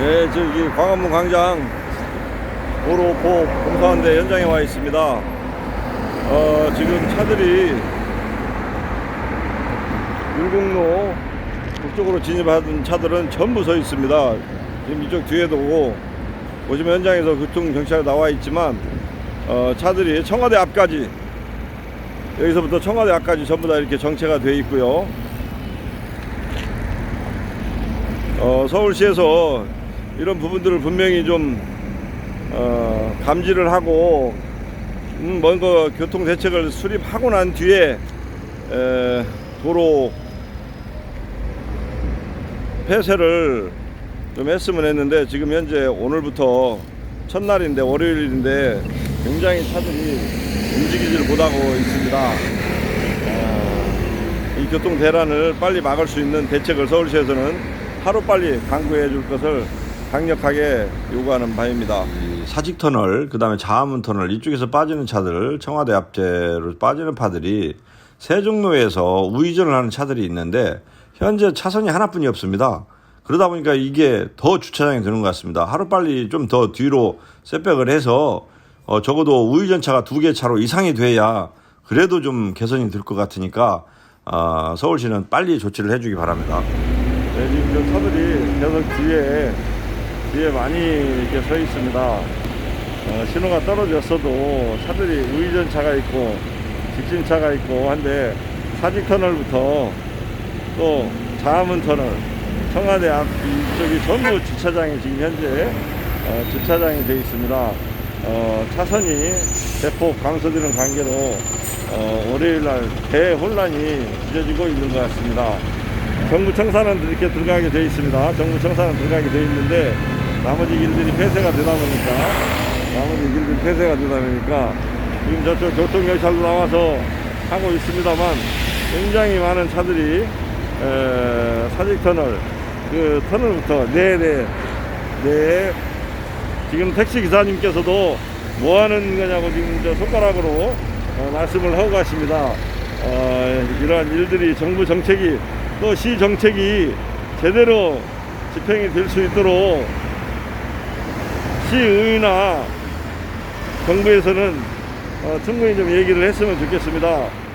네, 저기 광화문 광장 도로포 공사원대 현장에 와 있습니다. 어, 지금 차들이 율곡로 북쪽으로 진입하던 차들은 전부 서 있습니다. 지금 이쪽 뒤에도 보시면 현장에서 교통 경찰 나와 있지만 어, 차들이 청와대 앞까지 여기서부터 청와대 앞까지 전부 다 이렇게 정체가 되어 있고요. 어, 서울시에서 이런 부분들을 분명히 좀 어, 감지를 하고 음, 뭔가 교통 대책을 수립하고 난 뒤에 에, 도로 폐쇄를 좀 했으면 했는데 지금 현재 오늘부터 첫날인데 월요일인데 굉장히 차들이 움직이지를 못하고 있습니다. 어, 이 교통 대란을 빨리 막을 수 있는 대책을 서울시에서는 하루 빨리 강구해 줄 것을 강력하게 요구하는 바입니다. 사직 터널, 그 다음에 자하문 터널 이쪽에서 빠지는 차들, 청와대 앞제로 빠지는 파들이 세종로에서 우회전을 하는 차들이 있는데 현재 차선이 하나뿐이 없습니다. 그러다 보니까 이게 더 주차장이 되는 것 같습니다. 하루 빨리 좀 더 뒤로 셋백을 해서 어, 적어도 우회전 차가 두 개 차로 이상이 돼야 그래도 좀 개선이 될 것 같으니까 아, 서울시는 빨리 조치를 해주기 바랍니다. 네, 지금 저 차들이 계속 뒤에 뒤에 많이 이렇게 서 있습니다. 어, 신호가 떨어졌어도 차들이 우회전 차가 있고 직진 차가 있고 한데 사직 터널부터 또 자하문 터널 청와대 앞 이쪽이 전부 주차장이 지금 현재 어, 주차장이 되어 있습니다. 어, 차선이 대폭 감소되는 관계로 어, 월요일 날 대혼란이 빚어지고 있는 것 같습니다. 정부 청사는 이렇게 들어가게 되어 있습니다. 정부 청사는 들어가게 되어 있는데 나머지 길들이 폐쇄가 되다 보니까 나머지 길들이 폐쇄가 되다 보니까 지금 저쪽 교통경찰로 나와서 하고 있습니다만 굉장히 많은 차들이 에, 사직 터널 그 터널부터 네네 네 지금 택시 기사님께서도 뭐 하는 거냐고 지금 저 손가락으로 어, 말씀을 하고 가십니다. 어, 이러한 일들이 정부 정책이 또 시 정책이 제대로 집행이 될 수 있도록 시의회나 정부에서는 어, 충분히 좀 얘기를 했으면 좋겠습니다.